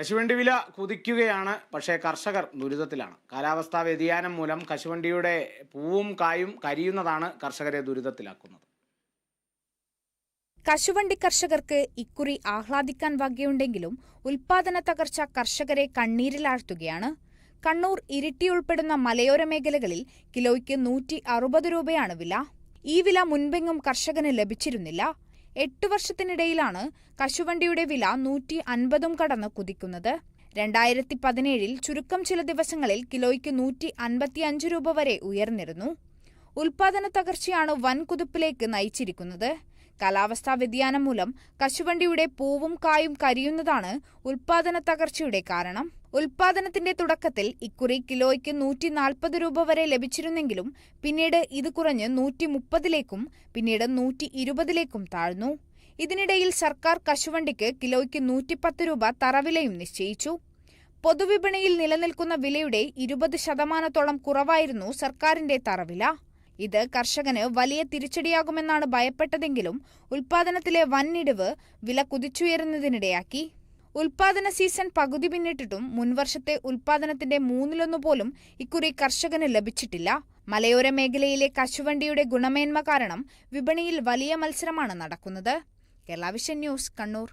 കശുവണ്ടി വില കുതിക്കുകയാണ്. പക്ഷേ കർഷകർ ദുരിതത്തിലാണ്. കാലാവസ്ഥാ വ്യതിയാനം മൂലം കശുവണ്ടിയുടെ പൂവും കായും കരിയുന്നതാണ് കർഷകരെ ദുരിതത്തിലാക്കുന്നത്. കശുവണ്ടി കർഷകർക്ക് ഇക്കുറി ആഹ്ലാദിക്കാൻ വകയുണ്ടെങ്കിലും ഉൽപാദന തകർച്ച കർഷകരെ കണ്ണീരിലാഴ്ത്തുകയാണ്. കണ്ണൂർ ഇരിട്ടി ഉൾപ്പെടുന്ന മലയോര മേഖലകളിൽ കിലോയ്ക്ക് നൂറ്റി അറുപത് രൂപയാണ് വില. ഈ വില മുൻപെങ്ങും കർഷകന് ലഭിച്ചിരുന്നില്ല. എട്ടു വർഷത്തിനിടയിലാണ് കശുവണ്ടിയുടെ വില നൂറ്റി അൻപതും കടന്ന് കുതിക്കുന്നത്. രണ്ടായിരത്തി പതിനേഴിൽ ചുരുക്കം ചില ദിവസങ്ങളിൽ കിലോയ്ക്ക് നൂറ്റി അൻപത്തിയഞ്ച് രൂപ വരെ ഉയർന്നിരുന്നു. ഉൽപാദന തകർച്ചയാണ് വൻകുതിപ്പിലേക്ക് നയിച്ചിരിക്കുന്നത്. കാലാവസ്ഥാ വ്യതിയാനം മൂലം കശുവണ്ടിയുടെ പൂവും കായും കരിയുന്നതാണ് ഉൽപാദന തകർച്ചയുടെ കാരണം. ഉൽപാദനത്തിന്റെ തുടക്കത്തിൽ ഇക്കുറി കിലോയ്ക്ക് നൂറ്റി നാൽപ്പത് രൂപ വരെ ലഭിച്ചിരുന്നെങ്കിലും പിന്നീട് ഇത് കുറഞ്ഞ് നൂറ്റി മുപ്പതിലേക്കും പിന്നീട് നൂറ്റി ഇരുപതിലേക്കും താഴ്ന്നു. ഇതിനിടയിൽ സർക്കാർ കശുവണ്ടിക്ക് കിലോയ്ക്ക് നൂറ്റിപ്പത്ത് രൂപ തറവിലയും നിശ്ചയിച്ചു. പൊതുവിപണിയിൽ നിലനിൽക്കുന്ന വിലയുടെ ഇരുപത് ശതമാനത്തോളം കുറവായിരുന്നു സർക്കാരിന്റെ തറവില. ഇത് കർഷകന് വലിയ തിരിച്ചടിയാകുമെന്നാണ് ഭയപ്പെട്ടതെങ്കിലും ഉൽപാദനത്തിലെ വൻഇടിവ് വില കുതിച്ചുയരുന്നതിനിടയാക്കി. ഉൽപാദന സീസൺ പകുതി പിന്നിട്ടിട്ടും മുൻവർഷത്തെ ഉൽപാദനത്തിന്റെ മൂന്നിലൊന്നു പോലും ഇക്കുറി കർഷകന് ലഭിച്ചിട്ടില്ല. മലയോര മേഖലയിലെ കശുവണ്ടിയുടെ ഗുണമേന്മ കാരണം വിപണിയിൽ വലിയ മത്സരമാണ് നടക്കുന്നത്. Kerala vision news Kannur.